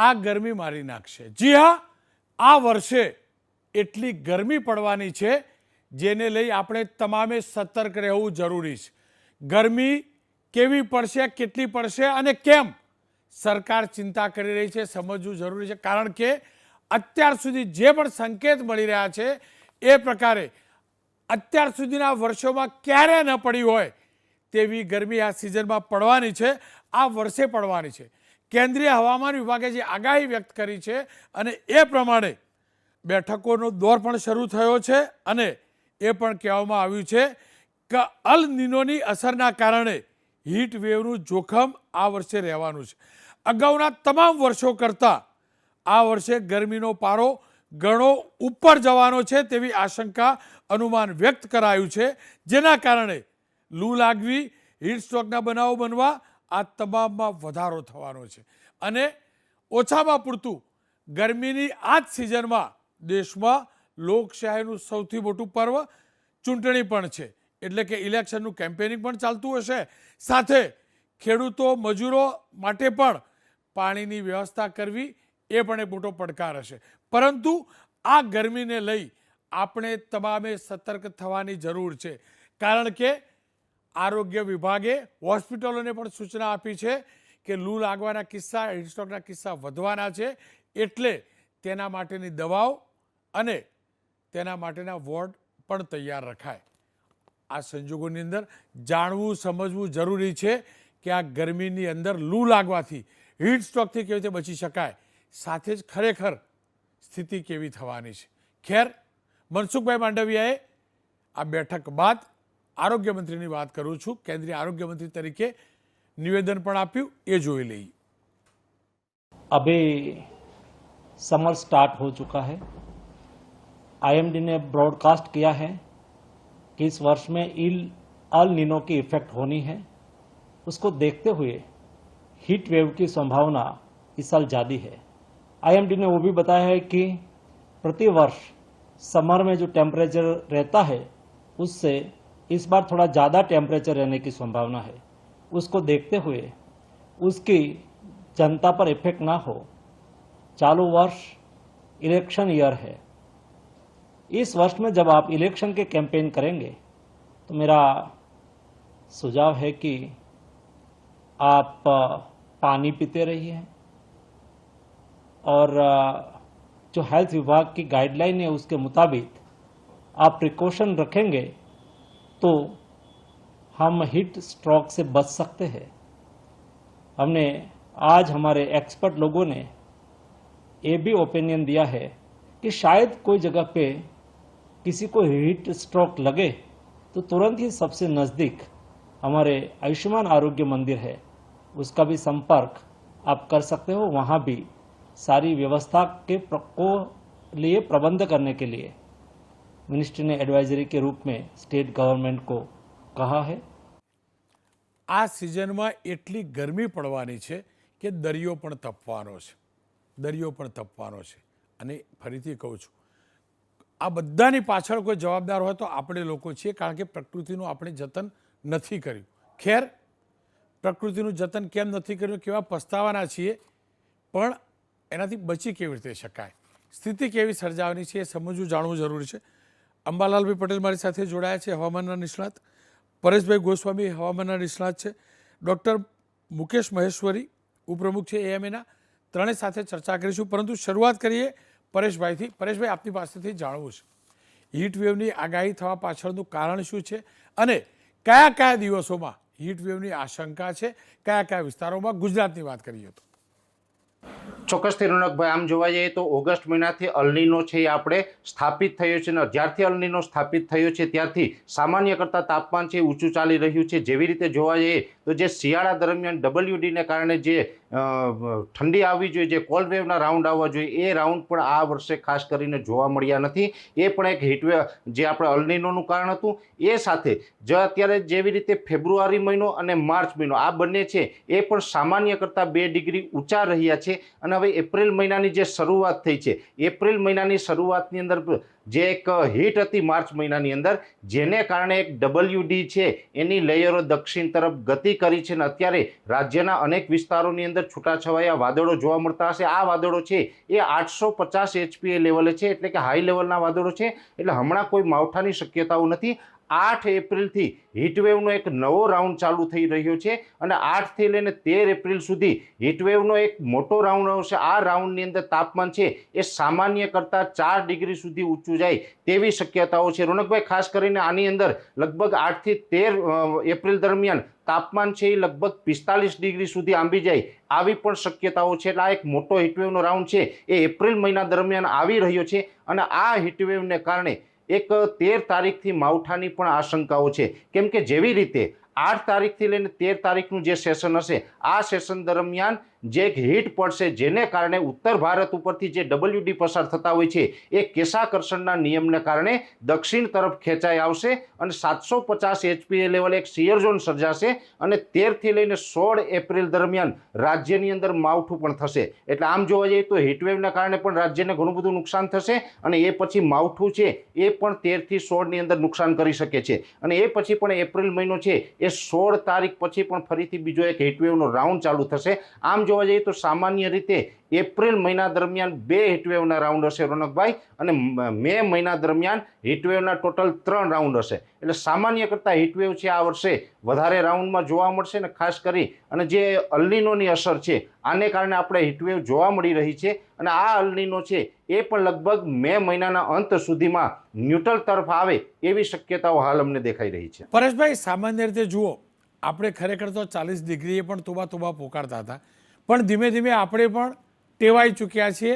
આ ગરમી મારી નાખશે. જી હા, આ વર્ષે એટલી ગરમી પડવાની છે જેને લઈ આપણે તમામે સતર્ક રહેવું જરૂરી છે. ગરમી કેવી પડશે, કેટલી પડશે અને કેમ? સરકાર ચિંતા કરી રહી છે, સમજવું જરૂરી છે. કારણ કે અત્યાર સુધી જે પણ સંકેત મળી રહ્યા છે, એ પ્રકારે અત્યાર સુધીના વર્ષોમાં ક્યારે ન પડી હોય તેવી ગરમી આ સિઝનમાં પડવાની છે. આ વર્ષે પડવાની છે. કેન્દ્રીય હવામાન વિભાગે જે આગાહી વ્યક્ત કરી છે અને એ પ્રમાણે બેઠકોનો દોર પણ શરૂ થયો છે અને એ પણ કહેવામાં આવ્યું છે કે અલ નિનોની અસરના કારણે હીટ વેવનું જોખમ આ વર્ષે રહેવાનું છે. અગાઉના તમામ વર્ષો કરતાં આ વર્ષે ગરમીનો પારો ઘણો ઉપર જવાનો છે તેવી આશંકા અનુમાન વ્યક્ત કરાયું છે. જેના કારણે લૂ લાગવી, હીટ સ્ટ્રોકના બનાવો બનવા આ તમામમાં વધારો થવાનો છે. અને ઓછામાં પૂરતું ગરમીની આ જ સિઝનમાં દેશમાં લોકશાહીનું સૌથી મોટું પર્વ ચૂંટણી પણ છે. એટલે કે ઇલેક્શનનું કેમ્પેનિંગ પણ ચાલતું હશે. સાથે ખેડૂતો, મજૂરો માટે પણ પાણીની વ્યવસ્થા કરવી એ પણ એક મોટો પડકાર હશે. પરંતુ આ ગરમીને લઈ આપણે તમામે સતર્ક થવાની જરૂર છે. કારણ કે આરોગ્ય વિભાગે હોસ્પિટલોને પણ સૂચના આપી છે કે લૂ લાગવાના કિસ્સા હીટસ્ટ્રોકના કિસ્સા વધવાના છે એટલે તેના માટેની દવાઓ અને તેના માટેના વોર્ડ પણ તૈયાર રખાય. આ સંજોગોની અંદર જાણવું, સમજવું જરૂરી છે કે આ ગરમીની અંદર લૂ લાગવાથી હીટ સ્ટ્રોકથી કેવી રીતે બચી શકાય, સાથે જ ખરેખર સ્થિતિ કેવી થવાની છે. ખેર, મનસુખભાઈ માંડવિયાએ આ બેઠક બાદ આરોગ્ય મંત્રીની વાત કરું છું કેન્દ્રીય આરોગ્ય મંત્રી તરીકે નિવેદન પણ આપ્યું એ જોઈ લઈએ अभी समर स्टार्ट हो चुका है आईएमडी ने ब्रॉडकास्ट किया है कि इस वर्ष में इल अल निनो की इफेक्ट होनी है उसको देखते हुए हीट वेव की संभावना इस साल ज़्यादा है आईएमडी ने वो भी बताया है कि प्रति वर्ष समर में जो टेम्परेचर रहता है उससे इस बार थोड़ा ज़्यादा टेम्परेचर रहने की संभावना है। उसको देखते हुए उसकी जनता पर इफ़ेक्ट ना हो। चालू वर्ष इलेक्शन ईयर है। इस वर्ष में जब आप इलेक्शन के कैंपेन करेंगे तो मेरा सुझाव है कि आप पानी पीते रहिए। और जो हेल्थ विभाग की गाइडलाइन है, उसके मुताबिक आप प्रिकॉशन रखेंगे तो हम हीट स्ट्रोक से बच सकते हैं। हमने, आज हमारे एक्सपर्ट लोगों ने ये भी ओपिनियन दिया है कि शायद कोई जगह पे किसी को हीट स्ट्रोक लगे तो तुरंत ही सबसे नज़दीक हमारे आयुष्मान आरोग्य मंदिर है। उसका भी संपर्क आप कर सकते हो वहाँ भी सारी व्यवस्था के को लिए प्रबंध करने के लिए। मिनिस्ट्री ने एडवाइजरी के रूप में स्टेट गवर्नमेंट को कहा है આ સિઝનમાં એટલી ગરમી પડવાની છે કે દરિયો પણ તપવાનો છે દરિયો પણ તપવાનો છે અને ફરીથી કહું છું આ બધાની પાછળ કોઈ જવાબદાર હોય તો આપણે લોકો છીએ કારણ કે પ્રકૃતિનું આપણે જતન નથી કર્યું ખેર પ્રકૃતિનું જતન કેમ નથી કર્યું કેવા પસ્તાવાના છીએ પણ એનાથી બચી કેવી રીતે શકાય સ્થિતિ કેવી સર્જાવાની છે એ સમજવું જાણવું જરૂરી છે અંબાલાલભાઈ પટેલ મારી સાથે જોડાયા છે હવામાનના નિષ્ણાત. પરેશભાઈ ગોસ્વામી હવામાનના નિષ્ણાત છે. ડૉક્ટર મુકેશ મહેશ્વરી ઉપપ્રમુખ છે એએમએના. ત્રણેય સાથે ચર્ચા કરીશું. પરંતુ શરૂઆત કરીએ પરેશભાઈથી. પરેશભાઈ, આપની પાસેથી જાણવું છે. હીટ વેવની આગાહી થવા પાછળનું કારણ શું છે? અને કયા કયા દિવસોમાં હીટ વેવની આશંકા છે? કયા કયા વિસ્તારોમાં? ગુજરાતની વાત કરીએ તો. ચોક્કસથી રોનકભાઈ આમ જોવા જઈએ તો ઓગસ્ટ મહિનાથી અલનીનો છે એ આપણે સ્થાપિત થયો છે અને જ્યારથી અલનીનો સ્થાપિત થયો છે ત્યારથી સામાન્ય કરતાં તાપમાન છે ઊંચું ચાલી રહ્યું છે. જેવી રીતે જોવા જઈએ તો જે શિયાળા દરમિયાન ડબલ્યુડીને કારણે જે ઠંડી આવવી જોઈએ, જે કોલ્ડ વેવના રાઉન્ડ આવવા જોઈએ, એ રાઉન્ડ પણ આ વર્ષે ખાસ કરીને જોવા મળ્યા નથી. એ પણ એક હીટવે જે આપણે અલનીનોનું કારણ હતું, એ સાથે જ અત્યારે જેવી રીતે ફેબ્રુઆરી મહિનો અને માર્ચ મહિનો, આ બંને છે, એ પણ સામાન્ય કરતાં બે ડિગ્રી ઊંચા રહ્યા છે. અને હવે એપ્રિલ મહિનાની જે શરૂઆત થઈ છે, એપ્રિલ મહિનાની શરૂઆતની અંદર જે એક હીટ હતી માર્ચ મહિનાની અંદર, જેને કારણે એક ડબલ્યુડી છે, એની લેયરો દક્ષિણ તરફ ગતિ કરી છે અને અત્યારે રાજ્યના અનેક વિસ્તારોની અંદર છૂટાછવાયા વાદળો જોવા મળતા હશે. આ વાદળો છે, એ આઠસો પચાસ એચપીએ લેવલે છે, એટલે કે હાઈ લેવલના વાદળો છે, એટલે હમણાં કોઈ માવઠાની શક્યતાઓ નથી. આઠ એપ્રિલથી હીટવેવનો એક નવો રાઉન્ડ ચાલુ થઈ રહ્યો છે અને આઠથી લઈને તેર એપ્રિલ સુધી હીટવેવનો એક મોટો રાઉન્ડ આવશે. આ રાઉન્ડની અંદર તાપમાન છે એ સામાન્ય કરતાં ચાર ડિગ્રી સુધી ઊંચું જાય તેવી શક્યતાઓ છે. રોનકભાઈ, ખાસ કરીને આની અંદર લગભગ આઠથી તેર એપ્રિલ દરમિયાન તાપમાન છે એ લગભગ પિસ્તાલીસ ડિગ્રી સુધી આંબી જાય આવી પણ શક્યતાઓ છે. એટલે આ એક મોટો હીટવેવનો રાઉન્ડ છે એ એપ્રિલ મહિના દરમિયાન આવી રહ્યો છે અને આ હીટવેવને કારણે એક તેર તારીખથી માવઠાની પણ આશંકાઓ છે. કેમ કે જેવી રીતે આઠ તારીખથી લઈને તેર તારીખનું જે સેશન હશે, આ સેશન દરમિયાન જે એક હીટ પડશે જેને કારણે ઉત્તર ભારત ઉપરથી જે ડબલ્યુડી પસાર થતા હોય છે, એ કેશાકર્ષણના નિયમને કારણે દક્ષિણ તરફ ખેંચાઈ આવશે અને સાતસો પચાસ એચપીએ લેવલ એક સિયર ઝોન સર્જાશે અને તેરથી લઈને સોળ એપ્રિલ દરમિયાન રાજ્યની અંદર માવઠું પણ થશે. એટલે આમ જોવા જઈએ તો હીટવેવના કારણે પણ રાજ્યને ઘણું બધું નુકસાન થશે અને એ પછી માવઠું છે, એ પણ તેરથી સોળની અંદર નુકસાન કરી શકે છે. અને એ પછી પણ એપ્રિલ મહિનો છે, એ સોળ તારીખ પછી પણ ફરીથી બીજો એક હીટવેવનો રાઉન્ડ ચાલુ થશે. આમ જોવા જઈએ તો સામાન્ય રીતે એપ્રિલ મહિના દરમિયાન બે હીટવેવના રાઉન્ડ હશે રોનકભાઈ અને મે મહિના દરમિયાન હીટવેવના ટોટલ ત્રણ રાઉન્ડ હશે. એટલે સામાન્ય કરતાં હીટવેવ છે આ વર્ષે વધારે રાઉન્ડમાં જોવા મળશે ને ખાસ કરી અને જે અલ્લીનોની અસર છે, આને કારણે આપણે હીટવેવ જોવા મળી રહી છે અને આ અલ્લીનો છે એ પણ લગભગ મે મહિનાના અંત સુધીમાં ન્યુટ્રલ તરફ આવે એવી શક્યતાઓ હાલ અમને દેખાઈ રહી છે. પરેશભાઈ, સામાન્ય રીતે જુઓ, આપણે ખરેખર તો ચાલીસ ડિગ્રીએ પણ તોબા તોબા પોકારતા હતા. પણ ધીમે ધીમે આપણે પણ ટેવાઈ ચૂક્યા છીએ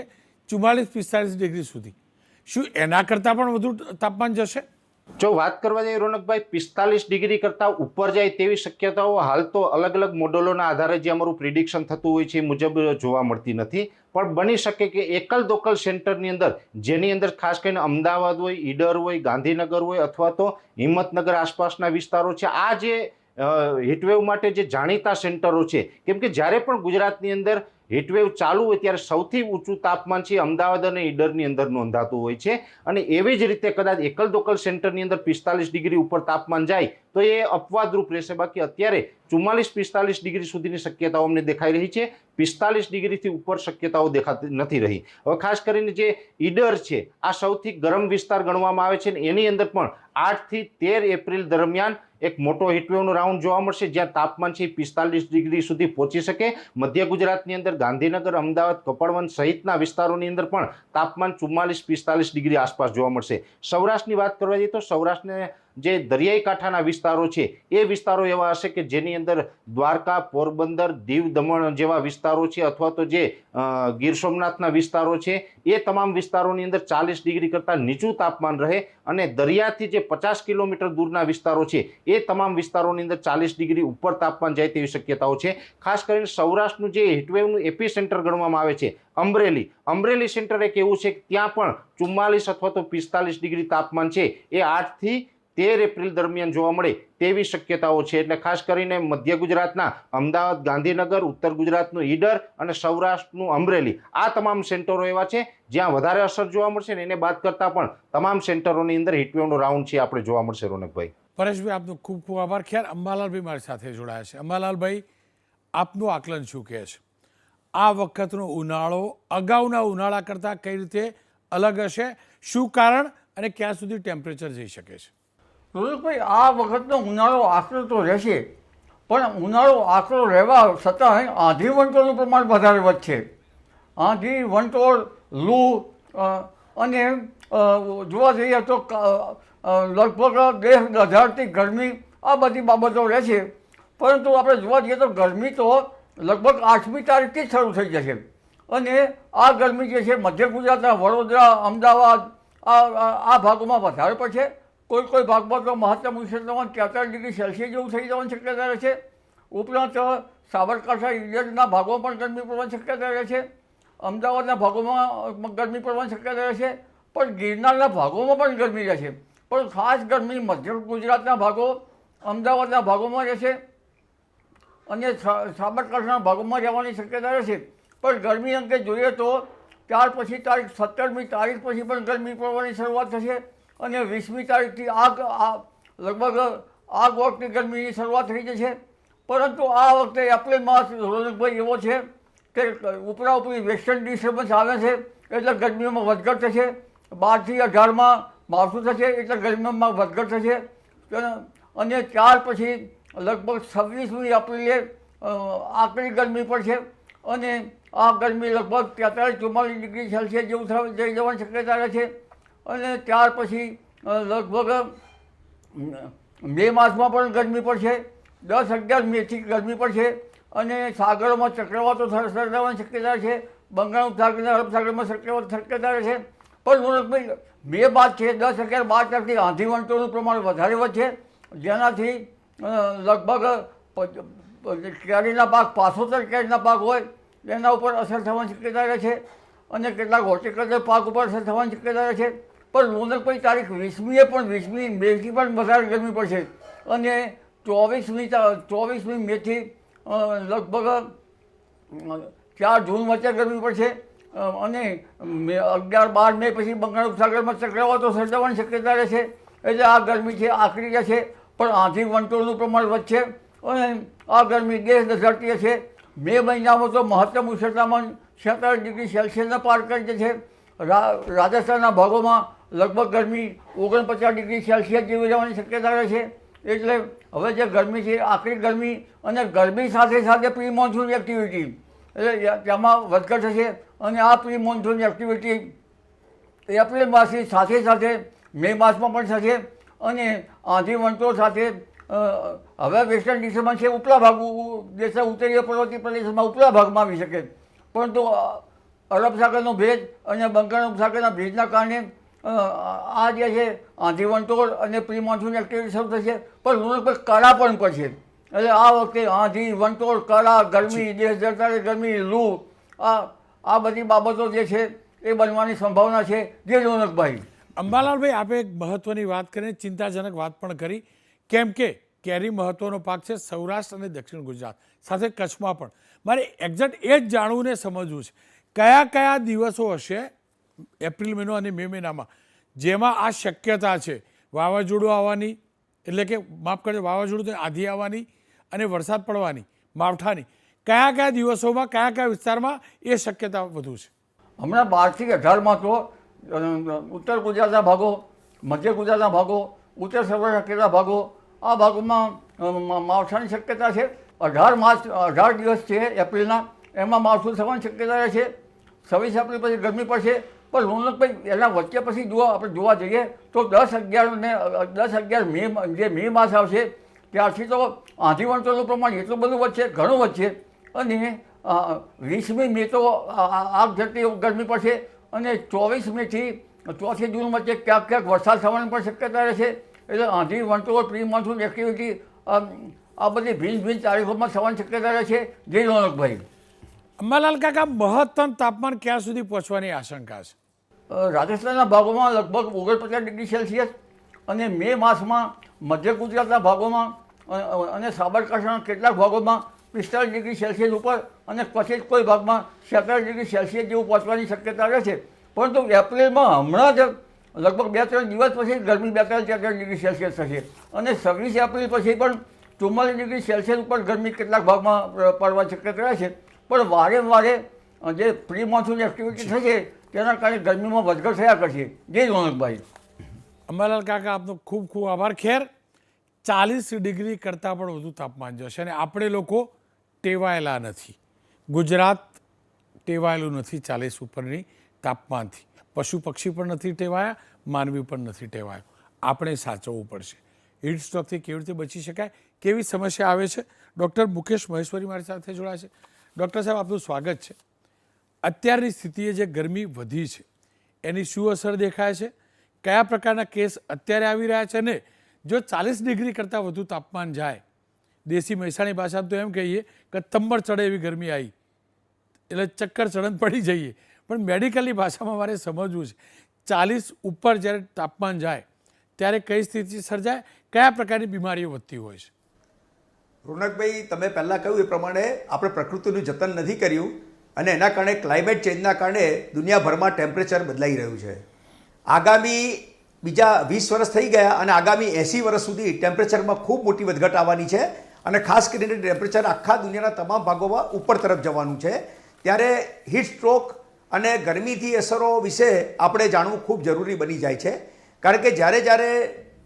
ચુમ્માલીસ પિસ્તાલીસ ડિગ્રી સુધી. શું એના કરતાં પણ વધુ તાપમાન જશે? જો વાત કરવા જઈએ રોનકભાઈ, પિસ્તાલીસ ડિગ્રી કરતાં ઉપર જાય તેવી શક્યતાઓ હાલ તો અલગ અલગ મોડલોના આધારે જે અમારું પ્રિડિક્શન થતું હોય છે મુજબ જોવા મળતી નથી. પણ બની શકે કે એકલ દોકલ સેન્ટરની અંદર, જેની અંદર ખાસ કરીને અમદાવાદ હોય, ઈડર હોય, ગાંધીનગર હોય અથવા તો હિંમતનગર આસપાસના વિસ્તારો છે, આ જે હીટવેવ માટે જે જાણીતા સેન્ટરો છે, કેમ કે જ્યારે પણ ગુજરાતની અંદર હીટવેવ ચાલુ હોય ત્યારે સૌથી ઊંચું તાપમાન છે અમદાવાદ અને ઈડરની અંદર નોંધાતું હોય છે. અને એવી જ રીતે કદાચ એકલ દોકલ સેન્ટરની અંદર પિસ્તાલીસ ડિગ્રી ઉપર તાપમાન જાય તો એ અપવાદરૂપ રહેશે. બાકી અત્યારે ચુમ્માલીસ પિસ્તાલીસ ડિગ્રી સુધીની શક્યતાઓ અમને દેખાઈ રહી છે. પિસ્તાલીસ ડિગ્રીથી ઉપર શક્યતાઓ દેખાતી નથી રહી. હવે ખાસ કરીને જે ઈડર છે, આ સૌથી ગરમ વિસ્તાર ગણવામાં આવે છે ને એની અંદર પણ આઠથી તેર એપ્રિલ દરમિયાન એક મોટો હીટવેવનો રાઉન્ડ જોવા મળશે, જ્યાં તાપમાન છે પિસ્તાલીસ ડિગ્રી સુધી પહોંચી શકે. મધ્ય ગુજરાતની અંદર ગાંધીનગર, અમદાવાદ, કપડવન સહિતના વિસ્તારોની અંદર પણ તાપમાન ચુમ્માલીસ પિસ્તાલીસ ડિગ્રી આસપાસ જોવા મળશે. સૌરાષ્ટ્રની વાત કરવા જઈએ તો સૌરાષ્ટ્રને જે દરિયાઈ કાંઠાના વિસ્તારો છે, એ વિસ્તારો એવા હશે કે જેની અંદર દ્વારકા, પોરબંદર, દીવ દમણ જેવા વિસ્તારો છે અથવા તો જે ગીર સોમનાથના વિસ્તારો છે, એ તમામ વિસ્તારોની અંદર ચાલીસ ડિગ્રી કરતાં નીચું તાપમાન રહે અને દરિયાથી જે પચાસ કિલોમીટર દૂરના વિસ્તારો છે, એ તમામ વિસ્તારોની અંદર ચાલીસ ડિગ્રી ઉપર તાપમાન જાય તેવી શક્યતાઓ છે. ખાસ કરીને સૌરાષ્ટ્રનું જે હીટવેવનું એપી સેન્ટર ગણવામાં આવે છે, અમરેલી. અમરેલી સેન્ટર એક એવું છે કે ત્યાં પણ ચુમ્માલીસ અથવા તો પિસ્તાલીસ ડિગ્રી તાપમાન છે. એ આઠથી તેર એપ્રિલ દરમિયાન જોવા મળે તેવી શક્યતાઓ છે. એટલે ખાસ કરીને મધ્ય ગુજરાતના અમદાવાદ, ગાંધીનગર, ઉત્તર ગુજરાતનું ઈડર અને સૌરાષ્ટ્રનું અમરેલી. આ તમામ સેન્ટરો એવા છે જ્યાં વધારે અસર જોવા મળશે ને એને બાદ કરતાં પણ તમામ સેન્ટરોની અંદર હિટવેવનો રાઉન્ડ છે આપણે જોવા મળશે રોનકભાઈ. પરેશભાઈ, આપનો ખૂબ ખૂબ આભાર. ખેર અંબાલાલભાઈ મારી સાથે જોડાયા છે. અંબાલાલભાઈ, આપનું આકલન શું કહે છે? આ વખતનો ઉનાળો અગાઉના ઉનાળા કરતાં કઈ રીતે અલગ હશે? શું કારણ અને ક્યાં સુધી ટેમ્પરેચર જઈ શકે છે? રોહિતભાઈ આ વખતનો ઉનાળો આશરો તો રહેશે. પણ ઉનાળો આશરો રહેવા છતાં આંધી વંટોળનું પ્રમાણ વધારે વધશે. આંધી વંટોળ, લૂ અને જોવા જઈએ તો લગભગ દેશ હજારથી ગરમી આ બધી બાબતો રહેશે. પરંતુ આપણે જોવા જઈએ તો ગરમી તો લગભગ આઠમી તારીખથી શરૂ થઈ જશે. અને આ ગરમી જે છે, મધ્ય ગુજરાતના વડોદરા, અમદાવાદ આ- આ ભાગોમાં વધારે પડશે. કોઈ કોઈ ભાગમાં તો મહત્તમ ઉષ્ણતામાન તેતાલીસ ડિગ્રી સેલ્સિયસ જેવું થઈ જવાની શક્યતા રહે છે. ઉપરાંત સાબરકાંઠા ઇન્ડિયનના ભાગોમાં પણ ગરમી પડવાની શક્યતા રહે છે. અમદાવાદના ભાગોમાં ગરમી પડવાની શક્યતા રહે છે. પણ ગિરનારના ભાગોમાં પણ ગરમી રહેશે પણ ખાસ ગરમી મધ્ય ગુજરાતના ભાગો, અમદાવાદના ભાગોમાં રહેશે અને સાબરકાંઠાના ભાગોમાં રહેવાની શક્યતા રહેશે પણ ગરમી અંગે જોઈએ તો, ત્યાર પછી તારીખ સત્તરમી તારીખ પછી પણ ગરમી પડવાની શરૂઆત થશે. અને વીસમી તારીખથી આ લગભગ આગ વખતે ગરમીની શરૂઆત થઈ જશે પરંતુ આ વખતે એપ્રિલ માસ રોનકભાઈ એવો છે કે ઉપરા ઉપરી વેસ્ટર્ન ડિસ્ટર્બન્સ આવે છે એટલે ગરમીમાં વધઘટ થશે. બારથી અઢારમાં માવઠું થશે એટલે ગરમીમાં વધઘટ થશે. અને ત્યાર પછી લગભગ છવ્વીસમી એપ્રિલે આકરી ગરમી પડશે. અને આ ગરમી લગભગ તેતાલીસ ચુમ્માલીસ ડિગ્રી સેલ્સિયસ જેવું થઈ જવાની શક્યતા રહે છે. અને ત્યાર પછી લગભગ મે માસમાં પણ ગરમી પડશે, દસ અગિયાર મેથી ગરમી પડશે, અને સાગરોમાં ચક્રવાતો સર- સર્જાવાની શક્યતા છે, બંગાળ ઉપસાગર અરબ સાગરમાં ચક્રવાત શક્યતા છે. પણ રોનકભાઈ બે બાદ છે, દસ અગિયાર બાર તારીખથી આંધી વંટોનું પ્રમાણ વધારે વધશે. જેનાથી લગભગ કેરીના પાક, પાસોતેર કેરીના પાક હોય તેના ઉપર અસર થવાની શક્યતા રહે છે. અને કેટલાક હોર્ટિકલ્ચર પાક ઉપર અસર થવાની શક્યતા રહે છે. પણ રોનકભાઈ તારીખ વીસમીએ પણ વીસમી, મેથી પણ વધારે ગરમી પડશે. અને ચોવીસમી ચોવીસમી મેથી લગભગ ચાર જૂન વચ્ચે ગરમી પડશે. અને અગિયાર, બાર મે પછી બંગાળ ઉપસાગરમાં ચક્રવાતો સર્જાવાની શક્યતા રહેશે. એટલે આ ગરમી છે આકરી જશે, પણ આથી વંટોળનું પ્રમાણ વધશે. અને આ ગરમી દેશ ધરતી હશે. મે મહિનામાં તો મહત્તમ ઉષ્ણતામાન છેતાલીસ ડિગ્રી સેલ્સિયસને પાર કરી જશે. રાજસ્થાનના ભાગોમાં લગભગ ગરમી ઓગણપચાસ ડિગ્રી સેલ્સિયસ જેવી રહેવાની શક્યતા રહે છે. એટલે હવે જે ગરમી છે, આકરી ગરમી અને ગરમી સાથે સાથે પ્રી મોન્સૂન એક્ટિવિટી એટલે તેમાં વધઘટ થશે અને આ પ્રી મોન્સૂન એક્ટિવિટી એપ્રિલ માસની સાથે સાથે મે માસમાં પણ થશે અને આંધી વંટો સાથે હવે વેસ્ટર્ન ડિસ્ટર્બન્સ છે, ઉપલા ભાગ દેશના ઉત્તરીય પર્વતીય પ્રદેશમાં ઉપલા ભાગમાં આવી શકે. પરંતુ અરબ સાગરનો ભેજ અને બંગાળ ઉપસાગરના ભેજના કારણે આ જે છે આંધી વંટોળ અને પ્રી મોન્સૂન એક્ટિવિટી શરૂ થશે? પણ રોનકભાઈ કળા પણ પડશે એટલે આ વખતે આંધી વંટોળ કળા ગરમી દેશ જરતારે ગરમી લૂ આ આ બધી બાબતો જે છે એ બનવાની સંભાવના છે જે રોનકભાઈ. અંબાલાલભાઈ આપે એક મહત્વની વાત કરીને ચિંતાજનક વાત પણ કરી. કેમ કે કેરી મહત્વનો પાક છે સૌરાષ્ટ્ર અને દક્ષિણ ગુજરાત. સાથે કચ્છમાં પણ. મારે એક્ઝેક્ટ એ જ જાણવું ને સમજવું છે. કયા કયા દિવસો હશે એપ્રિલ મહિનો અને મે મહિનામાં. જેમાં આ શક્યતા છે, વાવાઝોડું આવવાની, એટલે કે માફ કરજો, વાવાઝોડું તો આધી આવવાની અને વરસાદ પડવાની, માવઠાની. કયા કયા દિવસોમાં, કયા કયા વિસ્તારમાં એ શક્યતા વધુ છે? હમણાં બારથી અઢારમાં તો ઉત્તર ગુજરાતના ભાગો, મધ્ય ગુજરાતના ભાગો, ઉત્તર સૌરાષ્ટ્રના ભાગો, આ ભાગોમાં માવઠાની શક્યતા છે. અઢાર માર્ચ, અઢાર દિવસ છે એપ્રિલના, એમાં માવઠું થવાની શક્યતા રહે છે. છવ્વીસ એપ્રિલ પછી ગરમી પડશે. પણ લોનકભાઈ એના વચ્ચે પછી જો આપણે જોવા જઈએ તો દસ અગિયાર ને, દસ અગિયાર મે, જે મે માસ આવશે, ત્યારથી તો આંધી વંટોળનું પ્રમાણ એટલું બધું વધશે, ઘણું વધશે. અને વીસમી મે તો આગ જતી ગરમી પડશે અને ચોવીસ મેથી ચોથી જૂન વચ્ચે ક્યાંક ક્યાંક વરસાદ થવાની પણ શક્યતા રહેશે એટલે આંધી વંટોળ પ્રી મોન્સૂન એક્ટિવિટી આ બધી ભિન્ન ભિન્ન તારીખોમાં થવાની શક્યતા રહેશે જય રોનકભાઈ અંબાલાલ કાકા, મહત્તમ તાપમાન ક્યાં સુધી પહોંચવાની આશંકા છે? રાજસ્થાનના ભાગોમાં લગભગ ઓગણપચાસ ડિગ્રી સેલ્સિયસ અને મે માસમાં મધ્ય ગુજરાતના ભાગોમાં અને સાબરકાંઠાના કેટલાક ભાગોમાં પિસ્તાળીસ ડિગ્રી સેલ્સિયસ ઉપર અને પછી કોઈ ભાગમાં છેતાલીસ ડિગ્રી સેલ્સિયસ જેવું પહોંચવાની શક્યતા રહે છે. પરંતુ એપ્રિલમાં હમણાં જ લગભગ બે ત્રણ દિવસ પછી ગરમી બેતાલીસ તેતાલીસ ડિગ્રી સેલ્સિયસ થશે અને છવ્વીસ એપ્રિલ પછી પણ ચુમ્માલીસ ડિગ્રી સેલ્સિયસ ઉપર ગરમી કેટલાક ભાગમાં પડવાની શક્યતા રહે છે. પણ વારે વારે જે પ્રી મોન્સૂન એક્ટિવિટી થશે તેના કારણે ગરમીમાં વધઘટ થયા કરશે. જય રોનકભાઈ અંબાલાલ કાકા, આપનો ખૂબ ખૂબ આભાર. ખેર, ચાલીસ ડિગ્રી કરતાં પણ વધુ તાપમાન જશે અને આપણે લોકો ટેવાયેલા નથી. ગુજરાત ટેવાયેલું નથી ચાલીસ ઉપરની તાપમાનથી. પશુ પક્ષી પણ નથી ટેવાયા, માનવી પણ નથી ટેવાયો. આપણે સાચવવું પડશે. હીટ સ્ટ્રોકથી કેવી રીતે બચી શકાય, કેવી સમસ્યા આવે છે? ડૉક્ટર મુકેશ મહેશ્વરી મારી સાથે જોડાયા છે. ડૉક્ટર સાહેબ, આપનું સ્વાગત છે. અત્યારની સ્થિતિએ જે ગરમી વધી છે, એની શું અસર દેખાય છે? કયા પ્રકારના કેસ અત્યારે આવી રહ્યા છે ને જો ચાલીસ ડિગ્રી કરતાં વધુ તાપમાન જાય, દેશી મહેસાણી ભાષામાં તો એમ કહીએ કે તંબર ચડે એવી ગરમી આવી. એટલે ચક્કર ચડન પડી જઈએ. પણ મેડિકલની ભાષામાં મારે સમજવું છે, ચાલીસ ઉપર જ્યારે તાપમાન જાય, ત્યારે કઈ સ્થિતિ સર્જાય? કયા પ્રકારની બીમારીઓ વધતી હોય છે? રોનકભાઈ, તમે પહેલાં કહ્યું એ પ્રમાણે આપણે પ્રકૃતિનું જતન નથી કર્યું. અને એના કારણે ક્લાઇમેટ ચેન્જના કારણે દુનિયાભરમાં ટેમ્પરેચર બદલાઈ રહ્યું છે. આગામી બીજા વીસ વર્ષ થઈ ગયા અને આગામી એંસી વર્ષ સુધી ટેમ્પરેચરમાં ખૂબ મોટી વધઘટ આવવાની છે અને ખાસ કરીને ટેમ્પરેચર આખા દુનિયાના તમામ ભાગોમાં ઉપર તરફ જવાનું છે. ત્યારે હીટ સ્ટ્રોક અને ગરમીથી અસરો વિશે આપણે જાણવું ખૂબ જરૂરી બની જાય છે. કારણ કે જ્યારે જ્યારે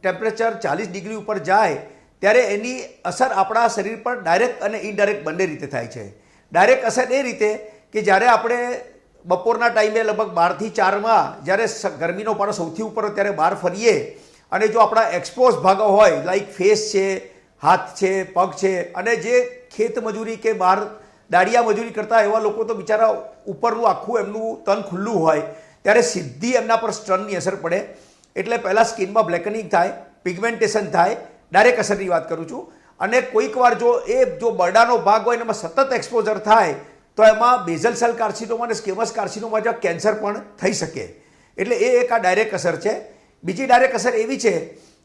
ટેમ્પરેચર ચાલીસ ડિગ્રી ઉપર જાય, ત્યારે એની અસર આપણા શરીર પર ડાયરેક્ટ અને ઇનડાયરેક્ટ બંને રીતે થાય છે. ડાયરેક્ટ અસર એ રીતે કે જ્યારે આપણે બપોરના ટાઈમે લગભગ બારથી ચારમાં જ્યારે ગરમીનો પારો સૌથી ઉપર ત્યારે બહાર ફરીએ અને જો આપણા એક્સપોઝ ભાગો હોય લાઈક ફેસ છે, હાથ છે, પગ છે અને જે ખેત મજૂરી કે બહાર દાડિયા મજૂરી કરતા એવા લોકો તો બિચારા ઉપરનું આખું એમનું તન ખુલ્લું હોય, ત્યારે સીધી એમના પર સ્ટનની અસર પડે. એટલે પહેલાં સ્કિનમાં બ્લેકનિંગ થાય પિગમેન્ટેશન થાય ડાયરેક્ટ અસરની વાત કરું છું. અને કોઈક વાર જો એ જો બરડાનો ભાગ હોય એમાં સતત એક્સપોઝર થાય તો એમાં બેઝલ સેલ કાર્સિનોમા અને સ્કેમસ કાર્સિનોમા જેવા કેન્સર પણ થઈ શકે. એટલે એ એક આ ડાયરેક્ટ અસર છે. બીજી ડાયરેક્ટ અસર એવી છે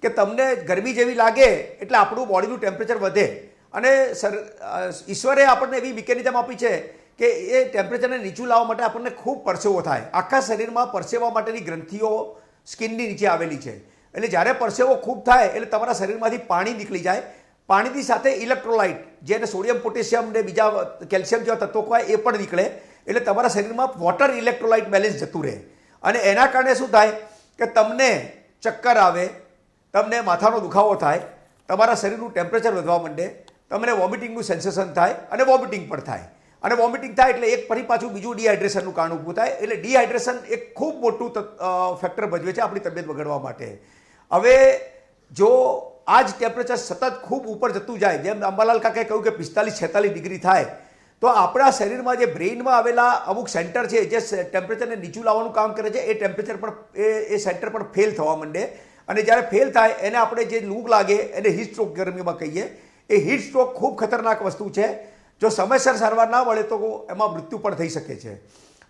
કે તમને ગરમી જેવી લાગે એટલે આપણું બોડીનું ટેમ્પરેચર વધે. અને સર ઈશ્વરે આપણને એવી મિકેનિઝમ આપી છે કે એ ટેમ્પરેચરને નીચું લાવવા માટે આપણને ખૂબ પરસેવો થાય. આખા શરીરમાં પરસેવા માટેની ગ્રંથિઓ સ્કિનની નીચે આવેલી છે. એટલે જ્યારે પરસેવો ખૂબ થાય એટલે તમારા શરીરમાંથી પાણી નીકળી જાય. પાણીની સાથે ઇલેક્ટ્રોલાઇટ જેને સોડિયમ, પોટેશિયમ ને બીજા કેલ્શિયમ જેવા તત્વો હોય એ પણ નીકળે. એટલે તમારા શરીરમાં વોટર ઇલેક્ટ્રોલાઇટ બેલેન્સ જતું રહે. અને એના કારણે શું થાય કે તમને ચક્કર આવે, તમને માથાનો દુખાવો થાય, તમારા શરીરનું ટેમ્પરેચર વધવા માંડે, તમને વોમિટિંગનું સેન્સેશન થાય અને વોમિટિંગ પણ થાય. અને વોમિટિંગ થાય એટલે એક ફરી પાછું બીજું ડિહાઇડ્રેશનનું કારણ ઊભું થાય. એટલે ડિહાઇડ્રેશન એક ખૂબ મોટું ફેક્ટર ભજવે છે આપણી તબિયત બગડવા માટે. હવે જો આ જ ટેમ્પરેચર સતત ખૂબ ઉપર જતું જાય. જેમ અંબાલાલ કાકાએ કહ્યું કે પિસ્તાલીસ છેતાલીસ ડિગ્રી થાય. તો આપણા શરીરમાં જે બ્રેઇનમાં આવેલા અમુક સેન્ટર છે, જે ટેમ્પરેચરને નીચું લાવવાનું કામ કરે છે, એ ટેમ્પરેચર પણ એ એ સેન્ટર પણ ફેલ થવા માંડે. અને જ્યારે ફેલ થાય, એને આપણે જે લૂગ લાગે, એને હીટ સ્ટ્રોક ગરમીમાં કહીએ. એ હીટ સ્ટ્રોક ખૂબ ખતરનાક વસ્તુ છે. જો સમયસર સારવાર ના મળે તો એમાં મૃત્યુ પણ થઈ શકે છે.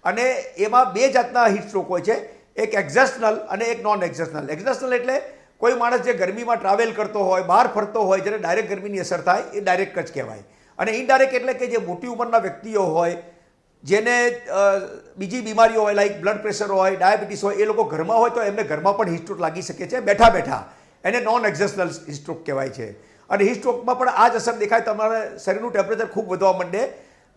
અને એમાં બે જાતના હીટ સ્ટ્રોક હોય છે. એક એક્ઝેસ્ટનલ અને એક નોન એક્ઝેસ્ટનલ એક્ઝેસ્ટનલ એટલે કોઈ માણસ જે ગરમીમાં ટ્રાવેલ કરતો હોય, બહાર ફરતો હોય, જ્યારે ડાયરેક્ટ ગરમીની અસર થાય, એ ડાયરેક્ટ જ કહેવાય. અને ઇનડાયરેક્ટ એટલે કે જે મોટી ઉંમરના વ્યક્તિઓ હોય, જેને બીજી બીમારીઓ હોય લાઈક બ્લડ પ્રેશર હોય ડાયાબિટીસ હોય, એ લોકો ઘરમાં હોય તો એમને ઘરમાં પણ હિસ્ટ્રોક લાગી શકે છે. બેઠા બેઠા. એને નોન એક્ઝેશનલ હિસ્ટ્રોક કહેવાય છે. અને હિસ્ટ્રોકમાં પણ આ જ અસર દેખાય. તમારે શરીરનું ટેમ્પરેચર ખૂબ વધવા માંડે.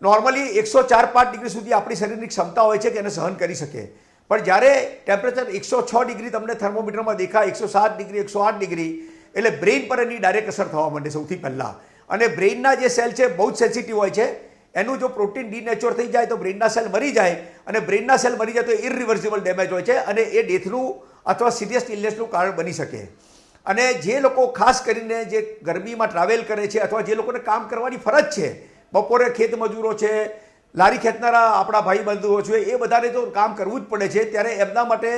નોર્મલી એકસો ચાર પાંચ ડિગ્રી સુધી આપણી શરીરની ક્ષમતા હોય છે કે એને સહન કરી શકે. પણ જ્યારે ટેમ્પરેચર એકસો છ ડિગ્રી તમને થર્મોમીટરમાં દેખાય, એકસો સાત ડિગ્રી, એકસો આઠ ડિગ્રી, એટલે બ્રેઇન પર એની ડાયરેક્ટ અસર થવા માંડે સૌથી પહેલાં. અને બ્રેઇનના જે સેલ છે, બહુ જ સેન્સિટિવ હોય છે. એનું જો પ્રોટીન ડીનેચર થઈ જાય તો બ્રેઇનના સેલ મરી જાય. અને બ્રેઇનના સેલ મરી જાય તો ઇરિવર્સિબલ ડેમેજ હોય છે અને એ ડેથનું અથવા સિરિયસ ઇલનેસનું કારણ બની શકે. અને જે લોકો ખાસ કરીને જે ગરમીમાં ટ્રાવેલ કરે છે અથવા જે લોકોને કામ કરવાની ફરજ છે, બપોરે ખેત મજૂરો છે લારી ખેંચનારા આપણા ભાઈ બંધુઓ છે એ બધાને તો કામ કરવું જ પડે છે. ત્યારે એમના માટે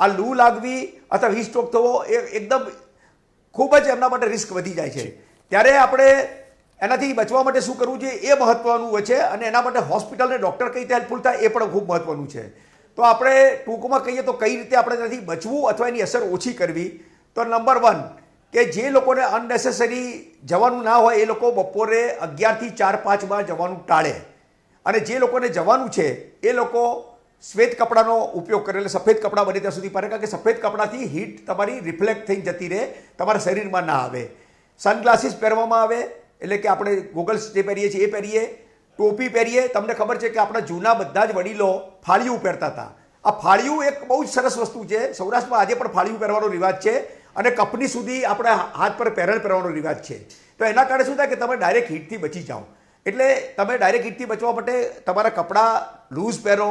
આ લૂ લાગવી અથવા હીટ સ્ટ્રોક થવો એ એકદમ ખૂબ જ એમના માટે રિસ્ક વધી જાય છે. ત્યારે આપણે એનાથી બચવા માટે શું કરવું જોઈએ એ મહત્વનું હોય છે અને એના માટે હોસ્પિટલને ડૉક્ટર કઈ રીતે હેલ્પફુલ થાય એ પણ ખૂબ મહત્વનું છે. તો આપણે ટૂંકમાં કહીએ તો કઈ રીતે આપણે એનાથી બચવું અથવા એની અસર ઓછી કરવી? તો નંબર વન કે જે લોકોને અનનેસેસરી જવાનું ના હોય એ લોકો બપોરે અગિયારથી ચાર પાંચમાં જવાનું ટાળે. અને જે લોકોને જવાનું છે, એ લોકો શ્વેત કપડાનો ઉપયોગ કરે એટલે સફેદ કપડાં બને ત્યાં સુધી પહેરે કારણ કે સફેદ કપડાંથી હીટ તમારી રિફ્લેક્ટ થઈને જતી રહે, તમારા શરીરમાં ના આવે. સનગ્લાસીસ પહેરવામાં આવે, એટલે કે આપણે ગોગલ્સ જે પહેરીએ છીએ એ પહેરીએ. ટોપી પહેરીએ, તમને ખબર છે કે આપણા જૂના બધા જ વડીલો ફાળિયું પહેરતા હતા. આ ફાળિયું એક બહુ જ સરસ વસ્તુ છે. સૌરાષ્ટ્રમાં આજે પણ ફાળિયું પહેરવાનો રિવાજ છે અને કપની સુધી આપણે હાથ પર પહેરણ પહેરવાનો રિવાજ છે. તો એના કારણે શું થાય કે તમે ડાયરેક્ટ હીટથી બચી જાઓ. એટલે તમે ડાયરેક્ટ હીટથી બચવા માટે તમારા કપડાં લૂઝ પહેરો,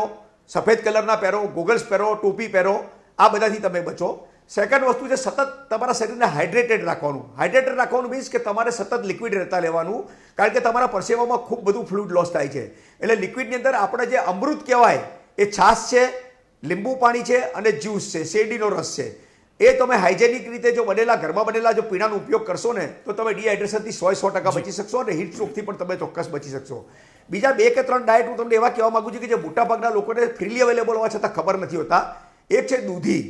સફેદ કલરના પહેરો ગોગલ્સ પહેરો, ટોપી પહેરો, આ બધાથી તમે બચો. સેકન્ડ વસ્તુ છે, સતત તમારા શરીરને હાઇડ્રેટેડ રાખવાનું. હાઇડ્રેટેડ રાખવાનું મીન્સ કે તમારે સતત લિક્વિડ રહેતા લેવાનું કારણ કે તમારા પરસેવામાં ખૂબ બધું ફ્લુઇડ લોસ થાય છે. એટલે લિક્વિડની અંદર આપણે જે અમૃત કહેવાય, એ છાશ છે, લીંબુ પાણી છે અને જ્યુસ છે, શેરડીનો રસ છે. એ તમે હાઇજેનિક રીતે જો બનેલા, ઘરમાં બનેલા જો પીણાનો ઉપયોગ કરશો ને, તો તમે ડિહાઇડ્રેશનથી સો સો ટકા બચી શકશો અને હીટ સ્ટ્રોકથી પણ તમે ચોક્કસ બચી શકશો. બીજા બે કે ત્રણ ડાયટ હું તમને એવા કહેવા માંગુ છું કે જે મોટાભાગના લોકોને ફ્રીલી અવેલેબલ હોવા છતાં ખબર નથી હોતા. એક છે દૂધી,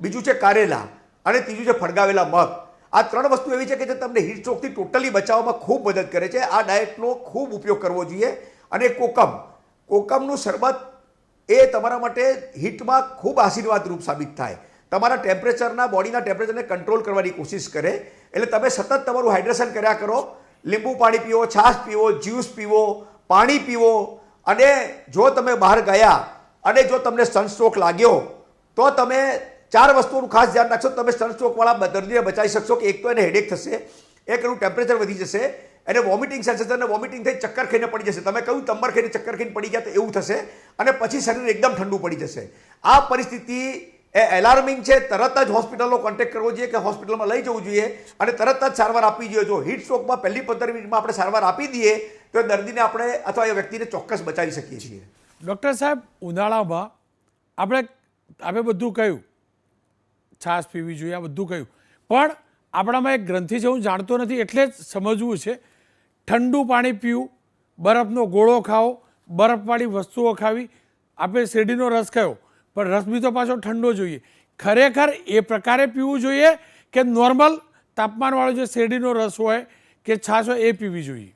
બીજું છે કારેલા અને ત્રીજું છે ફળગાવેલા મગ. આ ત્રણ વસ્તુ એવી છે કે જે તમને હીટ સ્ટ્રોકથી ટોટલી બચાવવામાં ખૂબ મદદ કરે છે. આ ડાયટનો ખૂબ ઉપયોગ કરવો જોઈએ અને કોકમ, કોકમનું શરબત એ તમારા માટે હીટમાં ખૂબ આશીર્વાદરૂપ સાબિત થાય. તમારા ટેમ્પરેચરના બોડીના ટેમ્પરેચરને કંટ્રોલ કરવાની કોશિશ કરે. એટલે તમે સતત તમારું હાઇડ્રેશન કર્યા કરો. લીંબુ પાણી પીવો છાશ પીવો જ્યુસ પીવો, પાણી પીવો. અને જો તમે બહાર ગયા અને જો તમને સનસ્ટ્રોક લાગ્યો, તો તમે ચાર વસ્તુનું ખાસ ધ્યાન રાખશો. તમે સનસ્ટ્રોકવાળા દર્દીને બચાવી શકશો કે એક તો એને હેડેક થશે, એક એનું ટેમ્પરેચર વધી જશે, એને વોમિટિંગ સેન્સેશન વોમિટિંગ થઈ ચક્કર ખાઈને પડી જશે. તમે કહ્યું તંબર ખાઈને ચક્કર ખાઈને પડી ગયા તો એવું થશે અને પછી શરીર એકદમ ઠંડુ પડી જશે. આ પરિસ્થિતિ એ એલાર્મિંગ છે, તરત જ હોસ્પિટલનો કોન્ટેક્ટ કરવો જોઈએ કે હોસ્પિટલમાં લઈ જવું જોઈએ અને તરત જ સારવાર આપવી જોઈએ. જો હીટ સ્ટ્રોકમાં પહેલી પંદર મિનિટમાં આપણે સારવાર આપી દઈએ, તો એ દર્દીને આપણે અથવા એ વ્યક્તિને ચોક્કસ બચાવી શકીએ છીએ. ડૉક્ટર સાહેબ, ઉનાળામાં આપણે આપણે બધું કહ્યું. છાશ પીવી જોઈએ, આ બધું કહ્યું. પણ આપણામાં એક ગ્રંથિ છે, હું જાણતો નથી, એટલે જ સમજવું છે. ઠંડુ પાણી પીવું, બરફનો ગોળો ખાઓ બરફવાળી વસ્તુઓ ખાવી. આપણે શેરડીનો રસ ખાયો પણ રસ બી તો પાછો ઠંડો જોઈએ. ખરેખર એ પ્રકારે પીવું જોઈએ કે નોર્મલ તાપમાનવાળો જે શેરડીનો રસ હોય કે છાશ હોય એ પીવી જોઈએ.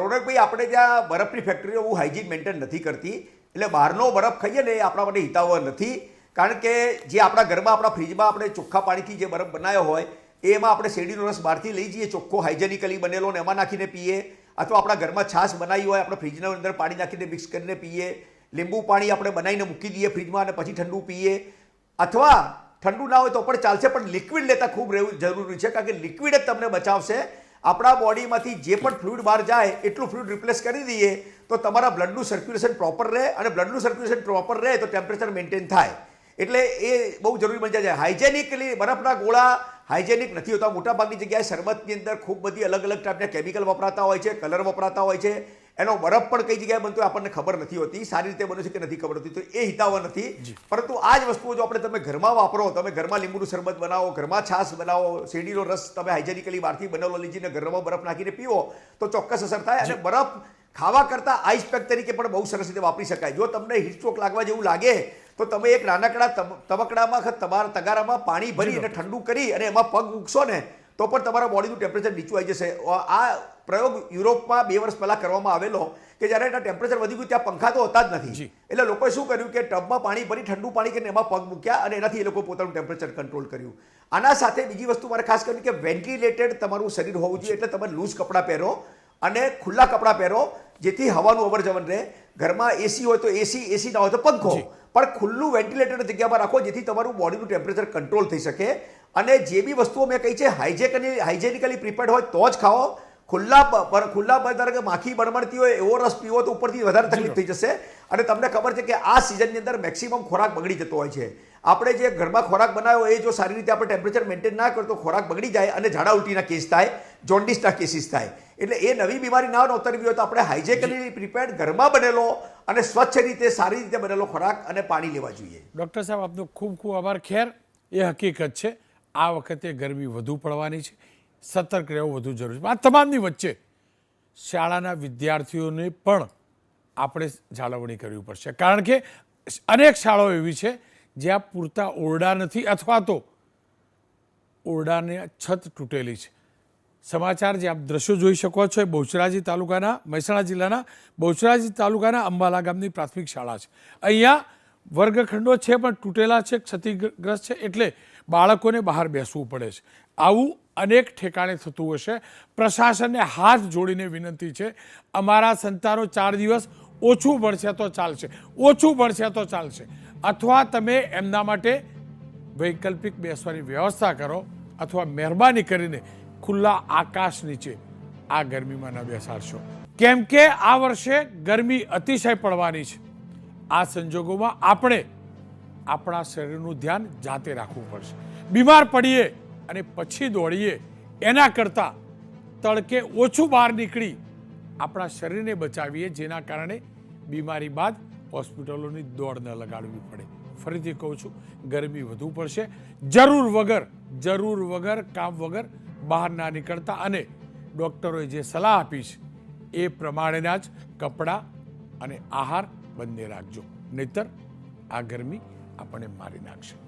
રોનકભાઈ, આપણે ત્યાં બરફની ફેક્ટરીઓ બહુ હાઇજીન મેન્ટેન નથી કરતી. એટલે બહારનો બરફ ખાઈએ ને એ આપણા માટે હિતાવહ નથી. કારણ કે જે આપણા ઘરમાં, આપણા ફ્રીજમાં આપણે ચોખ્ખા પાણીથી જે બરફ બનાવ્યો હોય, એમાં આપણે શેરડીનો રસ બહારથી લઈ જઈએ, ચોખ્ખો હાઇજેનિકલી બનેલો ને એમાં નાખીને પીએ. અથવા આપણા ઘરમાં છાશ બનાવી હોય, આપણે ફ્રીજના અંદર પાણી નાખીને મિક્સ કરીને પીએ. લીંબુ પાણી આપણે બનાવીને મૂકી દઈએ ફ્રીજમાં અને પછી ઠંડુ પીએ. અથવા ઠંડુ ના હોય તો પણ ચાલશે, પણ લિક્વિડ લેતા ખૂબ રહેવું જરૂરી છે, કારણ કે લિક્વિડ જ તમને બચાવશે. આપણા બોડીમાંથી જે પણ ફ્લુઇડ બહાર જાય, એટલું ફ્લુઇડ રિપ્લેસ કરી દઈએ, તો તમારા બ્લડનું સર્ક્યુલેશન પ્રોપર રહે અને બ્લડનું સર્ક્યુલેશન પ્રોપર રહે તો ટેમ્પરેચર મેન્ટેન થાય. એટલે એ બહુ જરૂરી બની જાય હાઇજેનિકલી બરફના ગોળા હાઇજેનિક નથી હોતા. મોટાભાગની જગ્યાએ શરબતની અંદર ખૂબ બધી અલગ અલગ ટાઈપના કેમિકલ વપરાતા હોય છે કલર વપરાતા હોય છે. એનો બરફ પણ કઈ જગ્યાએ બનતો આપણને ખબર નથી હોતી સારી રીતે બને છે કે નથી ખબર હોતી તો એ હિતાવહ નથી. પરંતુ આ જ વસ્તુઓ જો આપણે તમે ઘરમાં વાપરો તમે ઘરમાં લીંબુનું શરબત બનાવો ઘરમાં છાશ બનાવો શેરડીનો રસ તમે હાઇજેનિકલી બહારથી બનાવો લીજીને ઘરમાં બરફ નાખીને પીવો તો ચોક્કસ અસર થાય અને બરફ ખાવા કરતાં આઈસ પેક તરીકે પણ બહુ સરસ રીતે વાપરી શકાય. જો તમને હીટ સ્ટ્રોક લાગવા જેવું લાગે તો તમે એક નાનકડા તબ- તબકડામાં તમારા તગારામાં પાણી ભરી અને ઠંડુ કરી અને એમાં પગ ઉગશો ને તો પણ તમારા બોડીનું ટેમ્પરેચર નીચું આવી જશે. આ પ્રયોગ યુરોપમાં બે વર્ષ પહેલાં કરવામાં આવેલો કે જ્યારે એના ટેમ્પરેચર વધી ગયું ત્યાં પંખા તો હોતા જ નથી. એટલે લોકોએ શું કર્યું કે ટબમાં પાણી ભરી ઠંડુ પાણી કરીને એમાં પગ મૂક્યા અને એનાથી એ લોકો પોતાનું ટેમ્પરેચર કંટ્રોલ કર્યું. આના સાથે બીજી વસ્તુ મારે ખાસ કરવી કે વેન્ટિલેટેડ તમારું શરીર હોવું જોઈએ એટલે તમે લૂઝ કપડાં પહેરો અને ખુલ્લા કપડાં પહેરો જેથી હવાનું અવરજવર રહે. ઘરમાં એસી હોય તો એસી એસી ના હોય તો પંખો. પણ ખુલ્લું વેન્ટિલેટેડ જગ્યામાં રાખો જેથી તમારું બોડીનું ટેમ્પરેચર કંટ્રોલ થઈ શકે. અને જે બી વસ્તુઓ મેં કહી છે હાઇજેકલી હાઇજેનિકલી પ્રિપેર્ડ હોય તો જ ખાઓ. ખુલ્લા પર ખુલ્લા પર ધારો કે માખી બળબડતી હોય એવો રસ પીવો તો ઉપરથી વધારે તકલીફ થઈ જશે. અને તમને ખબર છે કે આ સિઝનની અંદર મેક્સિમમ ખોરાક બગડી જતો હોય છે. આપણે જે ઘરમાં ખોરાક બનાવ્યો એ જો સારી રીતે આપણે ટેમ્પરેચર મેન્ટેન ના કરતો ખોરાક બગડી જાય અને ઝાડા ઉલટીના કેસ થાય જોન્ડિસના કેસીસ થાય. એટલે એ નવી બીમારી ના નોતરવી હોય તો આપણે હાઇજેકલી પ્રિપેર્ડ ઘરમાં બનેલો અને સ્વચ્છ રીતે સારી રીતે બનેલો ખોરાક અને પાણી લેવા જોઈએ. ડૉક્ટર સાહેબ આપનો ખૂબ ખૂબ આભાર. ખેર એ હકીકત છે આ વખતે ગરમી વધુ પડવાની છે. સતર્ક રહેવું વધુ જરૂરી છે. આ તમામની વચ્ચે શાળાના વિદ્યાર્થીઓને પણ આપણે જાળવણી કરવી પડશે. કારણ કે અનેક શાળાઓ એવી છે જ્યાં પૂરતા ઓરડા નથી અથવા તો ઓરડાની છત તૂટેલી છે. સમાચાર જે આપ દ્રશ્યો જોઈ શકો છો એ બહુચરાજી તાલુકાના, મહેસાણા જિલ્લાના બહુચરાજી તાલુકાના અંબાલા ગામની પ્રાથમિક શાળા છે. અહીંયા વર્ગખંડો છે પણ તૂટેલા છે, ક્ષતિગ્રસ્ત છે એટલે બાળકોને બહાર બેસવું પડે છે. આવું અનેક ઠેકાણે થતું હશે. પ્રશાસનને હાથ જોડીને વિનંતી છે, અમારા સંતાનો ચાર દિવસ ઓછું ભણશે તો ચાલશે, ઓછું ભણશે તો ચાલશે. અથવા તમે એમના માટે વૈકલ્પિક બેસવાની વ્યવસ્થા કરો, અથવા મહેરબાની કરીને ખુલ્લા આકાશ નીચે આ ગરમીમાં ન બેસાડશો. કેમ કે આ વર્ષે ગરમી અતિશય પડવાની છે. આ સંજોગોમાં આપણે આપણા શરીરનું ધ્યાન જાતે રાખવું પડશે. બીમાર પડીએ અને પછી દોડીએ. એના કરતાં તડકે ઓછું બહાર નીકળી આપણા શરીરને બચાવીએ, જેના કારણે બીમારી બાદ હોસ્પિટલોની દોડ ન લગાડવી પડે. ફરીથી કહું છું, ગરમી વધુ પડશે. જરૂર વગર જરૂર વગર, કામ વગર બહાર ના નીકળતા અને ડૉક્ટરોએ જે સલાહ આપી છે, એ પ્રમાણેના જ કપડાં અને આહાર બંને રાખજો. નહીતર આ ગરમી આપણને મારી નાખશે.